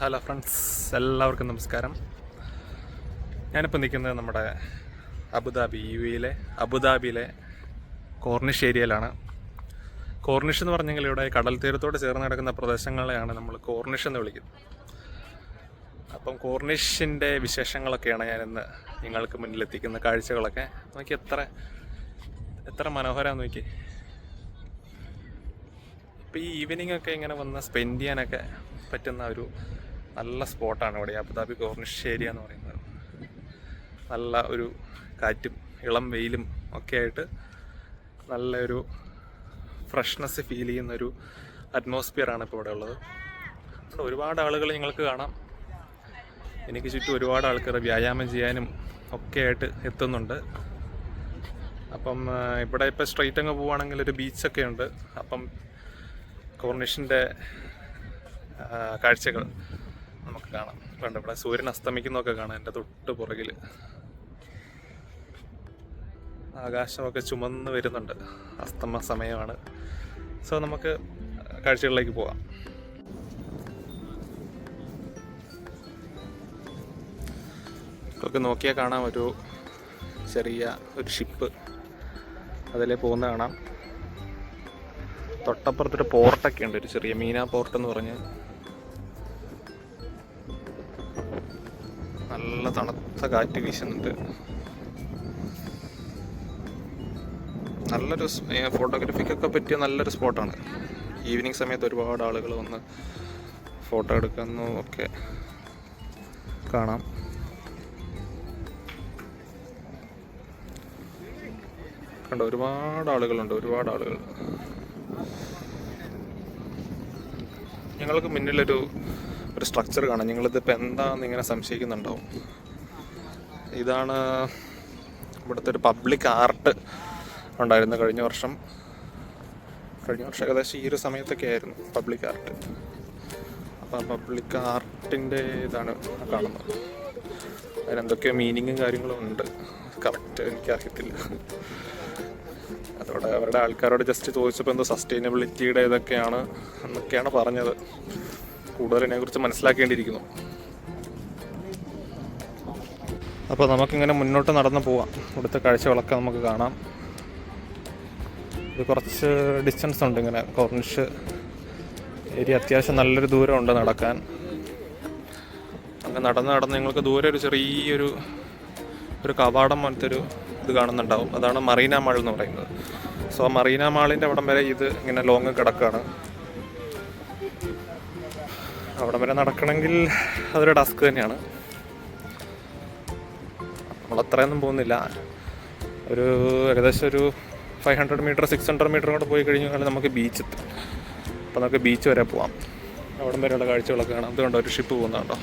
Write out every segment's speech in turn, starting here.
Hello friends എല്ലാവർക്കും നമസ്കാരം. ഞാനിപ്പോൾ നിൽക്കുന്നത് നമ്മുടെ അബുദാബി യു എയിലെ അബുദാബിയിലെ കോർണിഷ് ഏരിയയിലാണ്. കോർണിഷ് എന്ന് പറഞ്ഞെങ്കിൽ ഇവിടെ കടൽ തീരത്തോട് ചേർന്ന് കിടക്കുന്ന പ്രദേശങ്ങളെയാണ് നമ്മൾ കോർണിഷ് എന്ന് വിളിക്കുന്നത്. അപ്പം കോർണിഷിന്റെ വിശേഷങ്ങളൊക്കെയാണ് ഞാനിന്ന് നിങ്ങൾക്ക് മുന്നിലെത്തിക്കുന്ന കാഴ്ചകളൊക്കെ. നോക്കി എത്ര എത്ര മനോഹരമാണെന്ന് നോക്കി. ഇപ്പോൾ ഈ ഈവനിങ് ഒക്കെ ഇങ്ങനെ വന്ന് സ്പെൻഡ് ചെയ്യാനൊക്കെ പറ്റുന്ന ഒരു നല്ല സ്പോട്ടാണ് ഇവിടെ. അബുദാബി കോർണിഷ് ഏരിയ എന്ന് പറയുന്നത്. നല്ല ഒരു കാറ്റും ഇളം വെയിലും ഒക്കെ ആയിട്ട് നല്ലൊരു ഫ്രഷ്നെസ് ഫീൽ ചെയ്യുന്നൊരു അറ്റ്മോസ്ഫിയറാണ് ഇപ്പോൾ ഇവിടെ ഉള്ളത്. ഒരുപാട് ആളുകൾ നിങ്ങൾക്ക് കാണാം. എനിക്ക് ചുറ്റും ഒരുപാട് ആൾക്കാർ വ്യായാമം ചെയ്യാനും ഒക്കെ ആയിട്ട് എത്തുന്നുണ്ട്. അപ്പം ഇവിടെ ഇപ്പോൾ സ്ട്രെയിറ്റ് അങ്ങ് പോവുകയാണെങ്കിൽ ഒരു ബീച്ചൊക്കെ ഉണ്ട്. അപ്പം കോർണിഷിന്റെ കാഴ്ചകൾ. നമുക്ക് കാണാം. കണ്ട് ഇവിടെ സൂര്യൻ അസ്തമിക്കുന്നതൊക്കെ കാണാം എന്റെ തൊട്ട് പുറകിൽ ആകാശമൊക്കെ ചുമന്ന് വരുന്നുണ്ട്. അസ്തമ സമയമാണ്. സോ നമുക്ക് കാഴ്ചകളിലേക്ക് പോവാം. ഇതൊക്കെ നോക്കിയാൽ കാണാം ഒരു ചെറിയ ഒരു ഷിപ്പ് അതിലേ പോകുന്ന കാണാം. തൊട്ടപ്പുറത്തൊരു പോർട്ടൊക്കെ ഉണ്ട് ഒരു ചെറിയ മീനാ പോർട്ട് എന്ന് പറഞ്ഞ്. നല്ല തണുത്ത കാറ്റ് വീശുന്നുണ്ട്. നല്ലൊരു ഫോട്ടോഗ്രാഫിക്കൊക്കെ പറ്റിയ നല്ലൊരു സ്പോട്ടാണ്. ഈവനിങ് സമയത്ത് ഒരുപാട് ആളുകൾ വന്ന് ഫോട്ടോ എടുക്കുന്നു ഒക്കെ കാണാം. കണ്ടോ ഒരുപാട് ആളുകളുണ്ട് ഒരുപാട് ആളുകൾ. ഞങ്ങൾക്ക് മുന്നിലൊരു ഒരു സ്ട്രക്ചർ കാണാം. നിങ്ങളിതിപ്പോൾ എന്താണെന്ന് ഇങ്ങനെ സംശയിക്കുന്നുണ്ടാവും. ഇതാണ് ഇവിടുത്തെ ഒരു പബ്ലിക് ആർട്ട് ഉണ്ടായിരുന്നു കഴിഞ്ഞ വർഷം. കഴിഞ്ഞ വർഷം ഏകദേശം ഈ ഒരു സമയത്തൊക്കെ ആയിരുന്നു പബ്ലിക് ആർട്ട് അപ്പം പബ്ലിക് ആർട്ടിന്റെ ഇതാണ് കാണുന്നത്. അതിനെന്തൊക്കെയോ മീനിങ്ങും കാര്യങ്ങളും ഉണ്ട്. കറക്റ്റ് എനിക്കറിയത്തില്ല. അതോടെ അവരുടെ ആൾക്കാരോട് ജസ്റ്റ് ചോദിച്ചപ്പോൾ എന്തോ സസ്റ്റൈനബിലിറ്റിയുടെ ഇതൊക്കെയാണ് എന്നൊക്കെയാണ് പറഞ്ഞത്. കൂടുതൽ ഇതിനെക്കുറിച്ച് മനസ്സിലാക്കേണ്ടിയിരിക്കുന്നു. അപ്പോൾ നമുക്കിങ്ങനെ മുന്നോട്ട് നടന്നു പോവാം. ഇവിടുത്തെ കാഴ്ചകളൊക്കെ നമുക്ക് കാണാം. ഇത് കുറച്ച് ഡിസ്റ്റൻസ് ഉണ്ട് ഇങ്ങനെ കോർണിഷ് ഏരിയ അത്യാവശ്യം നല്ലൊരു ദൂരമുണ്ട് നടക്കാൻ. അങ്ങനെ നടന്ന് നടന്ന് നിങ്ങൾക്ക് ദൂരെ ഒരു ചെറിയൊരു ഒരു കവാടം പോലത്തെ ഒരു ഇത് കാണുന്നുണ്ടാവും. അതാണ് മറീന മാൾ എന്ന് പറയുന്നത്. സോ മറീന മാളിന്റെ അവിടം വരെ ഇത് ഇങ്ങനെ ലോങ് കിടക്കുകയാണ് അവിടം വരെ നടക്കണമെങ്കിൽ അതൊരു ടാസ്ക് തന്നെയാണ്. നമ്മൾ അത്രയൊന്നും പോകുന്നില്ല. ഒരു ഏകദേശം ഒരു five hundred metre six hundred metre കൂടെ പോയി കഴിഞ്ഞു കഴിഞ്ഞാൽ നമുക്ക് ബീച്ച് എത്തും. അപ്പോൾ നമുക്ക് ബീച്ച് വരെ പോവാം. അവിടം വരെയുള്ള കാഴ്ചകളൊക്കെ കാണാം. അതുകൊണ്ട് ഒരു ഷിപ്പ് പോകുന്നുണ്ടോ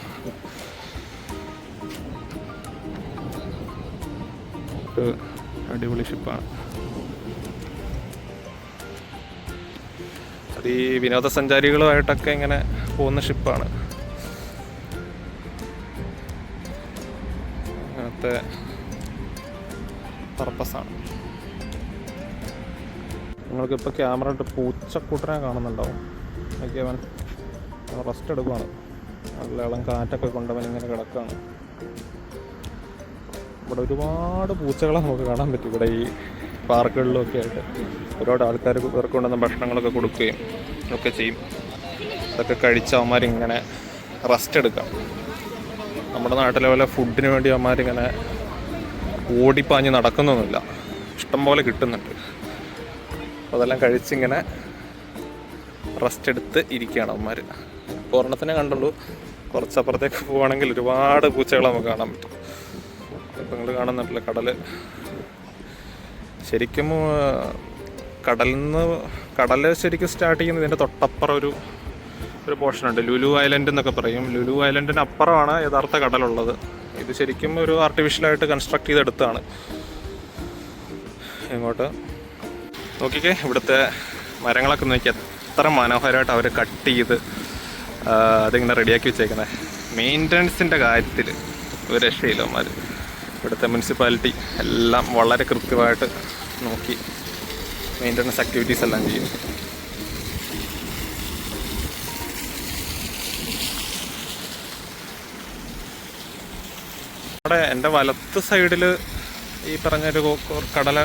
അടിപൊളി ഷിപ്പാണ് അത് ഈ വിനോദസഞ്ചാരികളുമായിട്ടൊക്കെ ഇങ്ങനെ പോകുന്ന ഷിപ്പാണ്. അങ്ങനത്തെ പർപ്പസാണ്. നിങ്ങൾക്കിപ്പോൾ ക്യാമറ ഇട്ട് പൂച്ചക്കൂട്ടനെ കാണുന്നുണ്ടാവും. ഓക്കെ അവൻ. റെസ്റ്റ് എടുക്കുവാണ്. നല്ല ഇളം കാറ്റൊക്കെ കൊണ്ടവൻ ഇങ്ങനെ കിടക്കുകയാണ് ഇവിടെ ഒരുപാട് പൂച്ചകളെ നമുക്ക് കാണാൻ പറ്റും ഇവിടെ ഈ പാർക്കുകളിലൊക്കെ ആയിട്ട്. ഒരുപാട് ആൾക്കാർ ഇവർക്ക് കൊണ്ടുവന്ന ഭക്ഷണങ്ങളൊക്കെ കൊടുക്കുകയും ഒക്കെ ചെയ്യും. അതൊക്കെ കഴിച്ച് അവന്മാരിങ്ങനെ റെസ്റ്റ് എടുക്കാം. നമ്മുടെ നാട്ടിലെ പോലെ ഫുഡിന് വേണ്ടി അവന്മാരിങ്ങനെ ഓടിപ്പാഞ്ഞ് നടക്കുന്നൊന്നുമില്ല. ഇഷ്ടംപോലെ കിട്ടുന്നുണ്ട്. അപ്പോൾ അതെല്ലാം കഴിച്ചിങ്ങനെ റെസ്റ്റ് എടുത്ത് ഇരിക്കുകയാണ് അവന്മാർ ഒരെണ്ണത്തിനെ കണ്ടുള്ളൂ. കുറച്ചപ്പുറത്തേക്ക് പോവുകയാണെങ്കിൽ ഒരുപാട് പൂച്ചകളെ നമുക്ക് കാണാൻ പറ്റും. ഇപ്പം നിങ്ങൾ കാണുന്നുണ്ടല്ലോ കടൽ ശരിക്കും കടലിൽ നിന്ന് കടൽ ശരിക്കും സ്റ്റാർട്ട് ചെയ്യുന്നത് ഇതിന്റെ തൊട്ടപ്പുറം ഒരു ഒരു പോർഷൻ ഉണ്ട് ലുലു ഐലൻഡ് എന്നൊക്കെ പറയും. ലുലു ഐലൻഡിന് അപ്പുറമാണ് യഥാർത്ഥ കടലുള്ളത്. ഇത് ശരിക്കും ഒരു ആർട്ടിഫിഷ്യലായിട്ട് കൺസ്ട്രക്ട് ചെയ്തെടുത്താണ് ഇങ്ങോട്ട് നോക്കിക്കേ ഇവിടുത്തെ മരങ്ങളൊക്കെ നോക്കി എത്ര മനോഹരമായിട്ട് അവർ കട്ട് ചെയ്ത് അതിങ്ങനെ റെഡിയാക്കി വെച്ചേക്കുന്നത് മെയിന്റനൻസിന്റെ കാര്യത്തിൽ ഒരു രക്ഷയില്ല ഇവിടുത്തെ മുനിസിപ്പാലിറ്റി എല്ലാം വളരെ കൃത്യമായിട്ട് നോക്കി മെയിന്റനൻസ് ആക്ടിവിറ്റീസ് എല്ലാം ചെയ്യും. അവിടെ എന്റെ വലത്ത് സൈഡിൽ ഈ പറഞ്ഞൊരു കടല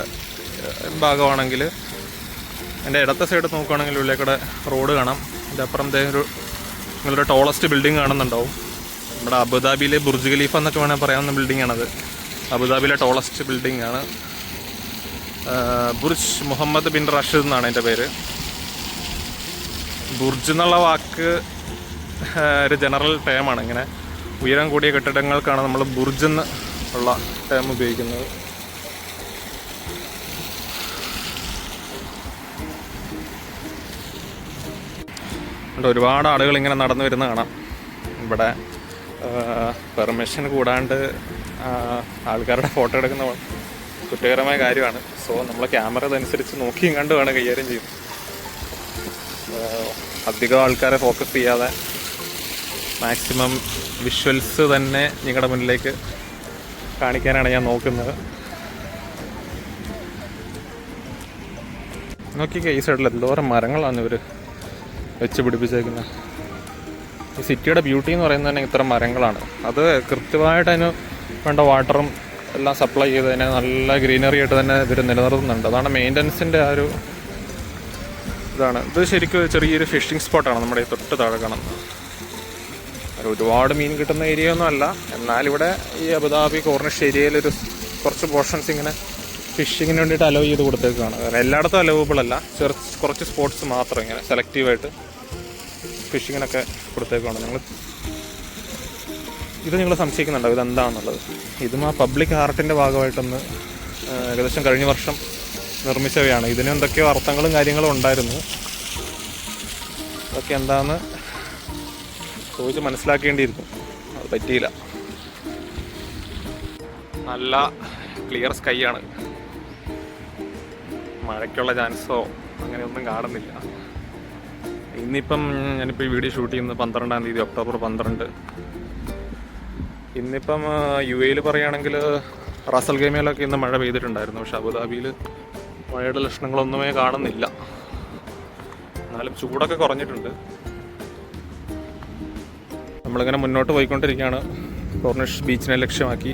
ഭാഗമാണെങ്കിൽ എന്റെ ഇടത്തെ സൈഡ് നോക്കുകയാണെങ്കിൽ ഉള്ളിലേക്കൂടെ റോഡ് കാണാം. ഇതിന്റെ അപ്പുറം ഒരു നിങ്ങളുടെ ടോളസ്റ്റ് ബിൽഡിംഗ് കാണുന്നുണ്ടാവും. നമ്മുടെ അബുദാബിയിലെ ബുർജ് ഖലീഫ എന്നൊക്കെ വേണമെങ്കിൽ പറയാവുന്ന ബിൽഡിംഗ് ആണത്. അബുദാബിയിലെ ടോളസ്റ്റ് ബിൽഡിംഗ് ആണ്. ബുർജ് മുഹമ്മദ് ബിൻ റഷീദ് എന്നാണ് എന്റെ പേര്. ബുർജ് എന്നുള്ള വാക്ക് ഒരു ജനറൽ ടേമാണ് ഇങ്ങനെ. ഉയരം കൂടിയ കെട്ടിടങ്ങൾക്കാണ് നമ്മൾ ബുർജെന്ന് ഉള്ള ടേം ഉപയോഗിക്കുന്നത്. ഇവിടെ ഒരുപാട് ആളുകൾ ഇങ്ങനെ നടന്നു വരുന്ന കാണാം. ഇവിടെ പെർമിഷൻ കൂടാണ്ട് ആൾക്കാരുടെ ഫോട്ടോ എടുക്കുന്ന കുറ്റകരമായ കാര്യമാണ്. സോ നമ്മൾ ക്യാമറ അതനുസരിച്ച് നോക്കിയും കണ്ടു വേണം കൈകാര്യം ചെയ്യും അധികം ആൾക്കാരെ ഫോക്കസ് ചെയ്യാതെ മാക്സിമം വിഷ്വൽസ് തന്നെ നിങ്ങളുടെ മുന്നിലേക്ക് കാണിക്കാനാണ് ഞാൻ നോക്കുന്നത്. നോക്കിക്കേ ഈ സൈഡിൽ എന്തോരം മരങ്ങളാണ് ഇവർ വെച്ച് പിടിപ്പിച്ചേക്കുന്നത് ഈ സിറ്റിയുടെ ബ്യൂട്ടി എന്ന് പറയുന്നത് തന്നെ ഇത്ര മരങ്ങളാണ്. അത് കൃത്യമായിട്ട് അതിന് വേണ്ട വാട്ടറും എല്ലാം സപ്ലൈ ചെയ്ത് തന്നെ നല്ല ഗ്രീനറി ആയിട്ട് തന്നെ ഇവർ നിലനിർത്തുന്നുണ്ട്. അതാണ് മെയിന്റനൻസിന്റെ ആ ഒരു ഇതാണ്. ഇത് ശരിക്കും ചെറിയൊരു ഫിഷിംഗ് സ്പോട്ടാണ് നമ്മുടെ തൊട്ട് താഴെ കാണുന്നത്. ഒരുപാട് മീൻ കിട്ടുന്ന ഏരിയ ഒന്നും അല്ല. എന്നാൽ ഇവിടെ ഈ അബുദാബി കോർണിഷ് ഏരിയയിൽ ഒരു കുറച്ച് പോർഷൻസ് ഇങ്ങനെ ഫിഷിങ്ങിന് വേണ്ടിയിട്ട് അലോ ചെയ്ത് കൊടുത്തേക്കാണ്. കാരണം എല്ലായിടത്തും അലോവബിൾ അല്ല. കുറച്ച് സ്പോട്ട്സ് മാത്രം ഇങ്ങനെ സെലക്റ്റീവായിട്ട് ഫിഷിങ്ങിനൊക്കെ കൊടുത്തേക്കാണ്. ഞങ്ങൾ ഇത് നിങ്ങൾ സംശയിക്കുന്നുണ്ടോ? ഇതെന്താണെന്നുള്ളത് ഇതും ആ പബ്ലിക് ആർട്ടിന്റെ ഭാഗമായിട്ടൊന്ന് ഏകദേശം കഴിഞ്ഞ വർഷം നിർമ്മിച്ചവയാണ്. ഇതിന് എന്തൊക്കെയോ അർത്ഥങ്ങളും കാര്യങ്ങളും ഉണ്ടായിരുന്നു. അതൊക്കെ എന്താണെന്ന് ചോദിച്ച് മനസ്സിലാക്കേണ്ടിയിരുന്നു. അത് പറ്റിയില്ല. നല്ല ക്ലിയർ സ്കൈ ആണ്. മഴയ്ക്കുള്ള ചാൻസോ അങ്ങനെയൊന്നും കാണുന്നില്ല. ഇന്നിപ്പം ഞാനിപ്പോൾ ഈ വീഡിയോ ഷൂട്ട് ചെയ്യുന്നത് പന്ത്രണ്ടാം തീയതി ഒക്ടോബർ പന്ത്രണ്ട്. ഇന്നിപ്പം യു എയിൽ പറയുകയാണെങ്കിൽ റസൽ ഗെയിമിലൊക്കെ ഇന്ന് മഴ പെയ്തിട്ടുണ്ടായിരുന്നു. പക്ഷെ അബുദാബിയിൽ മഴയുടെ ലക്ഷണങ്ങളൊന്നുമേ കാണുന്നില്ല. എന്നാലും ചൂടൊക്കെ കുറഞ്ഞിട്ടുണ്ട്. നമ്മളിങ്ങനെ മുന്നോട്ട് പോയിക്കൊണ്ടിരിക്കുകയാണ്. കോർണിഷ് ബീച്ചിനെ ലക്ഷ്യമാക്കി.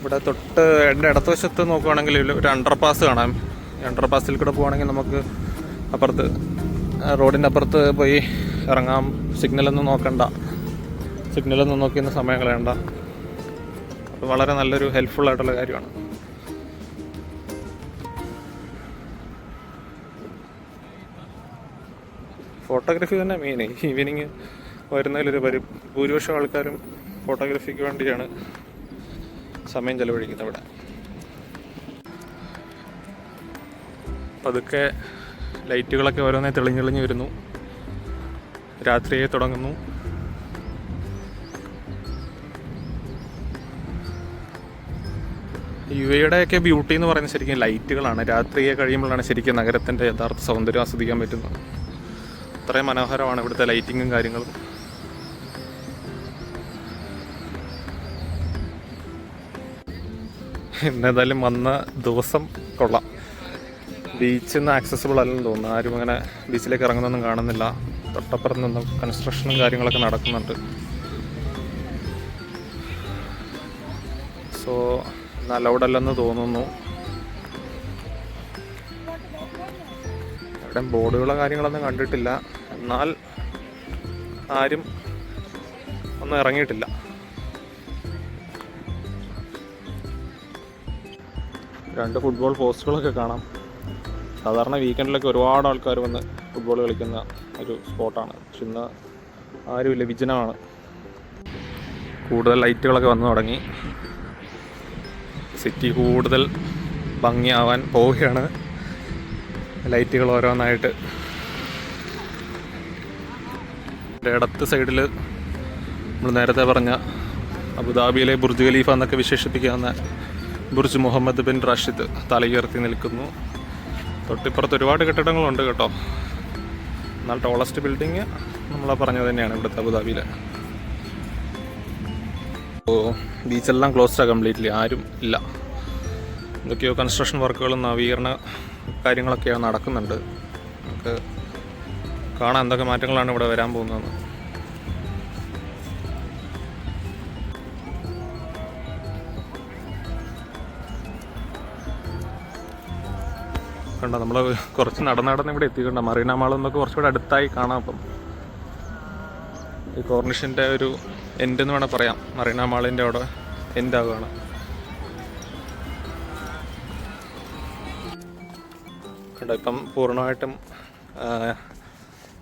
ഇവിടെ തൊട്ട് എന്റെ ഇടതുവശത്ത് നോക്കുവാണെങ്കിൽ ഇതിൽ ഒരു അണ്ടർപാസ് കാണാം. അണ്ടർ പാസിൽ കൂടെ പോവുകയാണെങ്കിൽ നമുക്ക് അപ്പുറത്ത് റോഡിന്റെ അപ്പുറത്ത് പോയി ഇറങ്ങാം. സിഗ്നലൊന്നും നോക്കണ്ട. സിഗ്നലൊന്നും നോക്കിയെന്ന് സമയം കളയണ്ട. അപ്പോൾ വളരെ നല്ലൊരു ഹെൽപ്ഫുൾ ആയിട്ടുള്ള കാര്യമാണ്. ഫോട്ടോഗ്രാഫി തന്നെ മെയിൻ ഈവനിങ് വരുന്നതിലൊരു പരി ഭൂരിപക്ഷം ആൾക്കാരും ഫോട്ടോഗ്രാഫിക്ക് വേണ്ടിയാണ് സമയം ചെലവഴിക്കുന്നത് ഇവിടെ. പതുക്കെ ലൈറ്റുകളൊക്കെ ഓരോന്നേ തെളിഞ്ഞെളിഞ്ഞ് വരുന്നു. രാത്രിയെ തുടങ്ങുന്നു. യു എയുടെയൊക്കെ ബ്യൂട്ടി എന്ന് പറയുന്നത് ശരിക്കും ലൈറ്റുകളാണ്. രാത്രിയെ കഴിയുമ്പോഴാണ് ശരിക്കും നഗരത്തിന്റെ യഥാർത്ഥ സൗന്ദര്യം ആസ്വദിക്കാൻ പറ്റുന്നത്. അത്രയും മനോഹരമാണ് ഇവിടുത്തെ ലൈറ്റിങ്ങും കാര്യങ്ങളും. ഇന്നേതായാലും വന്ന ദിവസം കൊള്ളാം. ബീച്ചിൽ നിന്ന് ആക്സസിബിൾ അല്ലെന്ന് തോന്നുന്നു. ആരും അങ്ങനെ ബീച്ചിലേക്ക് ഇറങ്ങുന്നൊന്നും കാണുന്നില്ല. തൊട്ടപ്പുറത്ത് നിന്നും കൺസ്ട്രക്ഷനും കാര്യങ്ങളൊക്കെ നടക്കുന്നുണ്ട്. സോ ഇന്ന് അലൗഡ് അല്ലെന്ന് തോന്നുന്നു. ഇവിടെ ബോർഡുകളോ കാര്യങ്ങളൊന്നും കണ്ടിട്ടില്ല. എന്നാൽ ആരും ഒന്നും ഇറങ്ങിയിട്ടില്ല. രണ്ട് ഫുട്ബോൾ പോസ്റ്റുകളൊക്കെ കാണാം. സാധാരണ വീക്കെൻഡിലൊക്കെ ഒരുപാട് ആൾക്കാർ വന്ന് ഫുട്ബോൾ കളിക്കുന്ന ഒരു സ്പോട്ടാണ് പക്ഷെ ഇന്ന് ആരുമില്ല വിജനമാണ്. കൂടുതൽ ലൈറ്റുകളൊക്കെ വന്നു തുടങ്ങി. സിറ്റി കൂടുതൽ ഭംഗിയാവാൻ പോവുകയാണ്. ലൈറ്റുകൾ ഓരോന്നായിട്ട്. ഇടത്ത് സൈഡിൽ നമ്മൾ നേരത്തെ പറഞ്ഞ അബുദാബിയിലെ ബുർജ് ഖലീഫ എന്നൊക്കെ വിശേഷിപ്പിക്കാവുന്ന ബുർജ് മുഹമ്മദ് ബിൻ റാഷിദ് തലയുയർത്തി നിൽക്കുന്നു. തൊട്ടിപ്പുറത്ത് ഒരുപാട് കെട്ടിടങ്ങളുണ്ട് കേട്ടോ. എന്നാൽ ടോളസ്റ്റ് ബിൽഡിങ് നമ്മൾ പറഞ്ഞത് തന്നെയാണ് ഇവിടുത്തെ അബുദാബിയിൽ ഓ ബീച്ചെല്ലാം ക്ലോസ്ഡാണ് കംപ്ലീറ്റ്ലി ആരും ഇല്ല. എന്തൊക്കെയോ കൺസ്ട്രക്ഷൻ വർക്കുകളും നവീകരണ കാര്യങ്ങളൊക്കെയാണ് നടക്കുന്നുണ്ട്. നമുക്ക് കാണാൻ എന്തൊക്കെ മാറ്റങ്ങളാണ് ഇവിടെ വരാൻ പോകുന്നത് കണ്ടോ നമ്മൾ കുറച്ച് നടന്ന് നടന്ന് ഇവിടെ എത്തിക്കണ്ട മറീന മാൾ നമുക്ക് കുറച്ചുകൂടെ അടുത്തായി കാണാം അപ്പം. ഈ കോർണിഷിന്റെ ഒരു എൻഡ് എന്ന് വേണം പറയാം. മറീന മാളിന്റെ അവിടെ ആവുകയാണ്. കണ്ടോ ഇപ്പം പൂർണമായിട്ടും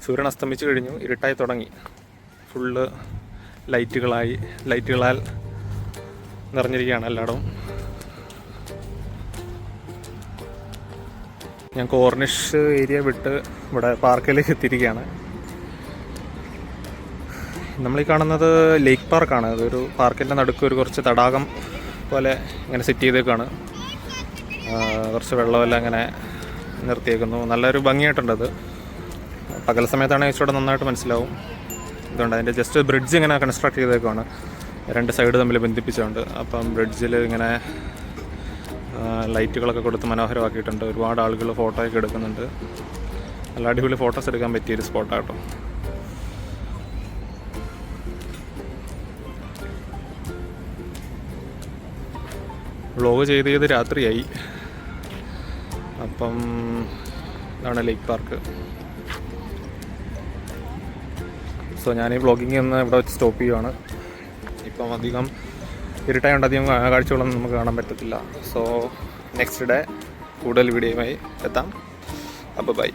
സൂര്യൻ അസ്തമിച്ച് കഴിഞ്ഞു ഇരുട്ടായി തുടങ്ങി. ഫുള്ള് ലൈറ്റുകളായി ലൈറ്റുകളാൽ നിറഞ്ഞിരിക്കുകയാണ് എല്ലായിടവും. ഞാൻ കോർണിഷ് ഏരിയ വിട്ട് ഇവിടെ പാർക്കിലേക്ക് എത്തിയിരിക്കുകയാണ്. നമ്മൾ ഈ കാണുന്നത് ലേക്ക് പാർക്കാണ് അതൊരു പാർക്കിന്റെ നടുക്ക് ഒരു കുറച്ച് തടാകം പോലെ ഇങ്ങനെ സെറ്റ് ചെയ്തേക്കാണ്. കുറച്ച് വെള്ളമെല്ലാം അങ്ങനെ നിർത്തിയേക്കുന്നു. നല്ലൊരു ഭംഗിയായിട്ടുണ്ടത് പകൽ സമയത്താണെങ്കിൽ ഇച്ചിരി നന്നായിട്ട് മനസ്സിലാവും. ഇതുകൊണ്ട് അതിന്റെ ജസ്റ്റ് ബ്രിഡ്ജ് ഇങ്ങനെ കൺസ്ട്രക്ട് ചെയ്തേക്കാണ് രണ്ട് സൈഡ് തമ്മിൽ ബന്ധിപ്പിച്ചുകൊണ്ട് അപ്പം ബ്രിഡ്ജിൽ ഇങ്ങനെ ലൈറ്റുകളൊക്കെ കൊടുത്ത് മനോഹരമാക്കിയിട്ടുണ്ട്. ഒരുപാട് ആളുകൾ ഫോട്ടോയൊക്കെ എടുക്കുന്നുണ്ട്. നല്ല അടിപൊളി ഫോട്ടോസ് എടുക്കാൻ പറ്റിയൊരു സ്പോട്ടാട്ടോ വ്ളോഗ് ചെയ്ത് ചെയ്ത് രാത്രിയായി. അപ്പം ഇതാണ് ലേക്ക് പാർക്ക് സോ ഞാൻ ഈ വ്ളോഗിങ് ഒന്ന് ഇവിടെ വെച്ച് സ്റ്റോപ്പ് ചെയ്യുവാണ്. ഇപ്പം അധികം ഇരുട്ടായതുകൊണ്ട് അധികം കാഴ്ചകളൊന്നും നമുക്ക് കാണാൻ പറ്റത്തില്ല. സോ നെക്സ്റ്റ് ഡേ കൂടുതൽ വീഡിയോയുമായി എത്താം. അപ്പോൾ ബൈ